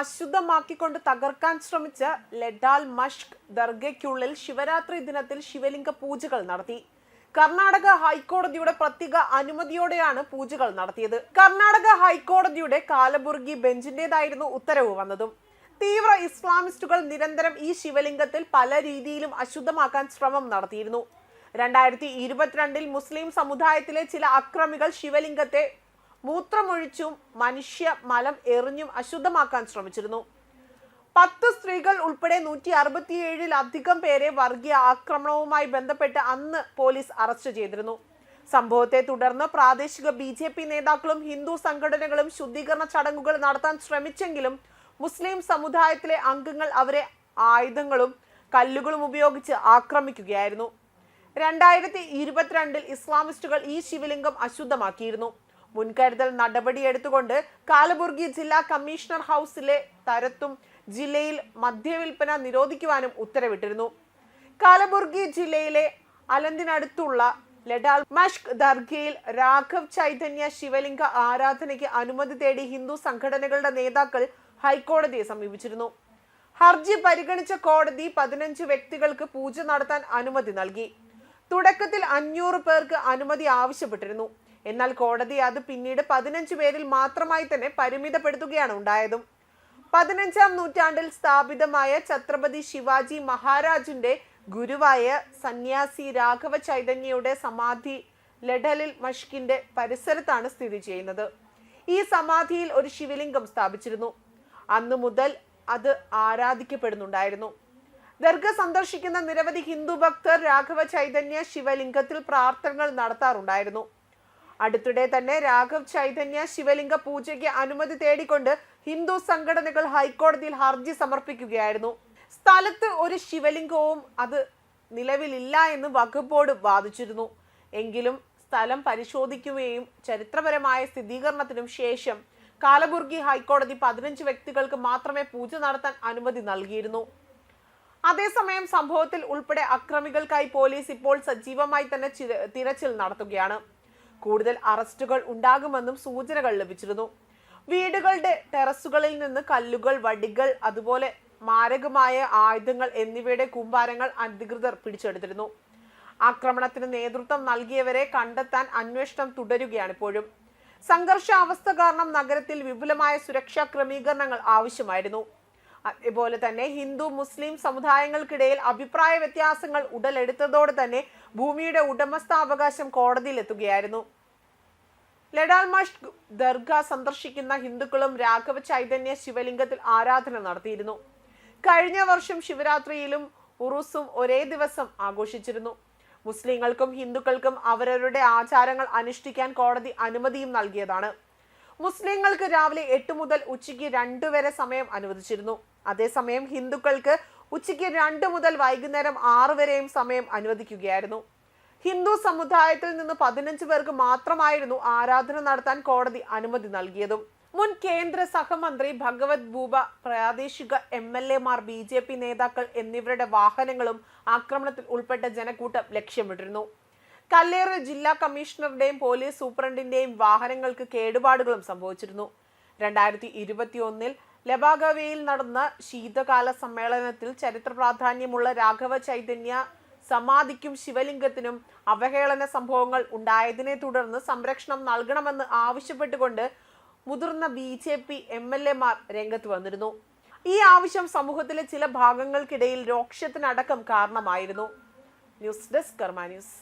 അശുദ്ധമാക്കിക്കൊണ്ട് തകർക്കാൻ ശ്രമിച്ച ലഡാൽ മഷ്ക് ദർഗയ്ക്കുള്ളിൽ ശിവരാത്രി ദിനത്തിൽ ശിവലിംഗ പൂജകൾ നടത്തി. കർണാടക ഹൈക്കോടതിയുടെ പ്രത്യേക അനുമതിയോടെയാണ് പൂജകൾ നടത്തിയത്. കർണാടക ഹൈക്കോടതിയുടെ കാലബുർഗി ബെഞ്ചിന്റേതായിരുന്നു ഉത്തരവ് വന്നതും. തീവ്ര ഇസ്ലാമിസ്റ്റുകൾ നിരന്തരം ഈ ശിവലിംഗത്തിൽ പല രീതിയിലും അശുദ്ധമാക്കാൻ ശ്രമം നടത്തിയിരുന്നു. രണ്ടായിരത്തി ഇരുപത്തിരണ്ടിൽ മുസ്ലിം സമുദായത്തിലെ ചില അക്രമികൾ ശിവലിംഗത്തെ മൂത്രമൊഴിച്ചും മനുഷ്യ മലം എറിഞ്ഞും അശുദ്ധമാക്കാൻ ശ്രമിച്ചിരുന്നു. പത്ത് സ്ത്രീകൾ ഉൾപ്പെടെ നൂറ്റി അറുപത്തിയേഴിലധികം പേരെ വർഗീയ ആക്രമണവുമായി ബന്ധപ്പെട്ട് അന്ന് പോലീസ് അറസ്റ്റ് ചെയ്തിരുന്നു. സംഭവത്തെ തുടർന്ന് പ്രാദേശിക ബി ജെ പി നേതാക്കളും ഹിന്ദു സംഘടനകളും ശുദ്ധീകരണ ചടങ്ങുകൾ നടത്താൻ ശ്രമിച്ചെങ്കിലും മുസ്ലിം സമുദായത്തിലെ അംഗങ്ങൾ അവരെ ആയുധങ്ങളും കല്ലുകളും ഉപയോഗിച്ച് ആക്രമിക്കുകയായിരുന്നു. രണ്ടായിരത്തി ഇരുപത്തിരണ്ടിൽ ഇസ്ലാമിസ്റ്റുകൾ ഈ ശിവലിംഗം അശുദ്ധമാക്കിയിരുന്നു. മുൻകരുതൽ നടപടിയെടുത്തുകൊണ്ട് കാലബുർഗി ജില്ലാ കമ്മീഷണർ ഹൗസിലെ തരത്തും ജില്ലയിൽ മദ്യവിൽപ്പന നിരോധിക്കുവാനും ഉത്തരവിട്ടിരുന്നു. കാലബുർഗി ജില്ലയിലെ അലന്തിനടുത്തുള്ള ലഡാൽ മഷ്ക് ദർഗയിൽ രാഘവ് ചൈതന്യ ശിവലിംഗ ആരാധനയ്ക്ക് അനുമതി തേടി ഹിന്ദു സംഘടനകളുടെ നേതാക്കൾ ഹൈക്കോടതിയെ സമീപിച്ചിരുന്നു. ഹർജി പരിഗണിച്ച കോടതി പതിനഞ്ച് വ്യക്തികൾക്ക് പൂജ നടത്താൻ അനുമതി നൽകി. തുടക്കത്തിൽ അഞ്ഞൂറ് പേർക്ക് അനുമതി ആവശ്യപ്പെട്ടിരുന്നു. എന്നാൽ കോടതി അത് പിന്നീട് പതിനഞ്ച് പേരിൽ മാത്രമായി തന്നെ പരിമിതപ്പെടുത്തുകയാണ് ഉണ്ടായതും. പതിനഞ്ചാം നൂറ്റാണ്ടിൽ സ്ഥാപിതമായ ഛത്രപതി ശിവാജി മഹാരാജിന്റെ ഗുരുവായ സന്യാസി രാഘവ ചൈതന്യയുടെ സമാധി ലഡലിൽ മഷ്കിന്റെ പരിസരത്താണ് സ്ഥിതി ചെയ്യുന്നത്. ഈ സമാധിയിൽ ഒരു ശിവലിംഗം സ്ഥാപിച്ചിരുന്നു. അന്നു മുതൽ അത് ആരാധിക്കപ്പെടുന്നുണ്ടായിരുന്നു. ദർഗ സന്ദർശിക്കുന്ന നിരവധി ഹിന്ദു ഭക്തർ രാഘവ ചൈതന്യ ശിവലിംഗത്തിൽ പ്രാർത്ഥനകൾ നടത്താറുണ്ടായിരുന്നു. അടുത്തിടെ തന്നെ രാഘവ് ചൈതന്യ ശിവലിംഗ പൂജയ്ക്ക് അനുമതി തേടിക്കൊണ്ട് ഹിന്ദു സംഘടനകൾ ഹൈക്കോടതിയിൽ ഹർജി സമർപ്പിക്കുകയായിരുന്നു. സ്ഥലത്ത് ഒരു ശിവലിംഗവും അത് നിലവിലില്ല എന്ന് വകുപ്പ് ബോർഡ് വാദിച്ചിരുന്നു. എങ്കിലും സ്ഥലം പരിശോധിക്കുകയും ചരിത്രപരമായ സ്ഥിരീകരണത്തിനും ശേഷം കാലബുർഗി ഹൈക്കോടതി പതിനഞ്ച് വ്യക്തികൾക്ക് മാത്രമേ പൂജ നടത്താൻ അനുമതി നൽകിയിരുന്നു. അതേസമയം സംഭവത്തിൽ ഉൾപ്പെടെ അക്രമികൾക്കായി പോലീസ് ഇപ്പോൾ സജീവമായി തന്നെ തിരച്ചിൽ നടത്തുകയാണ്. കൂടുതൽ അറസ്റ്റുകൾ ഉണ്ടാകുമെന്നും സൂചനകൾ ലഭിച്ചിരുന്നു. വീടുകളുടെ ടെറസുകളിൽ നിന്ന് കല്ലുകൾ വടികൾ അതുപോലെ മാരകമായ ആയുധങ്ങൾ എന്നിവയുടെ കൂമ്പാരങ്ങൾ അധികൃതർ പിടിച്ചെടുത്തിരുന്നു. ആക്രമണത്തിന് നേതൃത്വം നൽകിയവരെ കണ്ടെത്താൻ അന്വേഷണം തുടരുകയാണ് ഇപ്പോഴും. സംഘർഷാവസ്ഥ കാരണം നഗരത്തിൽ വിപുലമായ സുരക്ഷാ ക്രമീകരണങ്ങൾ ആവശ്യമായിരുന്നു. അതേപോലെ തന്നെ ഹിന്ദു മുസ്ലിം സമുദായങ്ങൾക്കിടയിൽ അഭിപ്രായ വ്യത്യാസങ്ങൾ ഉടലെടുത്തതോടെ തന്നെ ഭൂമിയുടെ ഉടമസ്ഥാവകാശം കോടതിയിലെത്തുകയായിരുന്നു ലഡാൽ മഷ് ദർഗ സന്ദർശിക്കുന്ന ഹിന്ദുക്കളും രാഘവ ചൈതന്യ ശിവലിംഗത്തിൽ ആരാധന നടത്തിയിരുന്നു. കഴിഞ്ഞ വർഷം ശിവരാത്രിയിലും ഉറുസും ഒരേ ദിവസം ആഘോഷിച്ചിരുന്നു. മുസ്ലിങ്ങൾക്കും ഹിന്ദുക്കൾക്കും അവരവരുടെ ആചാരങ്ങൾ അനുഷ്ഠിക്കാൻ കോടതി അനുമതിയും നൽകിയതാണ്. മുസ്ലിങ്ങൾക്ക് രാവിലെ എട്ട് മുതൽ ഉച്ചയ്ക്ക് രണ്ടു വരെ സമയം അനുവദിച്ചിരുന്നു. അതേസമയം ഹിന്ദുക്കൾക്ക് ഉച്ചയ്ക്ക് രണ്ട് മുതൽ വൈകുന്നേരം ആറ് വരെയും സമയം അനുവദിക്കുകയായിരുന്നു. ഹിന്ദു സമുദായത്തിൽ നിന്ന് പതിനഞ്ച് പേർക്ക് മാത്രമായിരുന്നു ആരാധന നടത്താൻ കോടതി അനുമതി നൽകിയതും. മുൻ കേന്ദ്ര സഹമന്ത്രി ഭഗവത് ഭൂപ പ്രാദേശിക എം എൽ എമാർ ബി ജെ പി നേതാക്കൾ എന്നിവരുടെ വാഹനങ്ങളും ആക്രമണത്തിൽ ഉൾപ്പെട്ട ജനക്കൂട്ടം ലക്ഷ്യമിട്ടിരുന്നു. കല്ലേറ് ജില്ലാ കമ്മീഷണറുടെയും പോലീസ് സൂപ്രണ്ടിന്റെയും വാഹനങ്ങൾക്ക് കേടുപാടുകളും സംഭവിച്ചിരുന്നു. രണ്ടായിരത്തി ഇരുപത്തി ഒന്നിൽ ലബാഗവയിൽ നടന്ന ശീതകാല സമ്മേളനത്തിൽ ചരിത്ര പ്രാധാന്യമുള്ള രാഘവ ചൈതന്യ സമാധിക്കും ശിവലിംഗത്തിനും അവഹേളന സംഭവങ്ങൾ ഉണ്ടായതിനെ തുടർന്ന് സംരക്ഷണം നൽകണമെന്ന് ആവശ്യപ്പെട്ടുകൊണ്ട് മുതിർന്ന B J P M L എമാർ രംഗത്ത് വന്നിരുന്നു. ഈ ആവശ്യം സമൂഹത്തിലെ ചില ഭാഗങ്ങൾക്കിടയിൽ രോക്ഷത്തിനടക്കം കാരണമായിരുന്നു. News desk Karma news.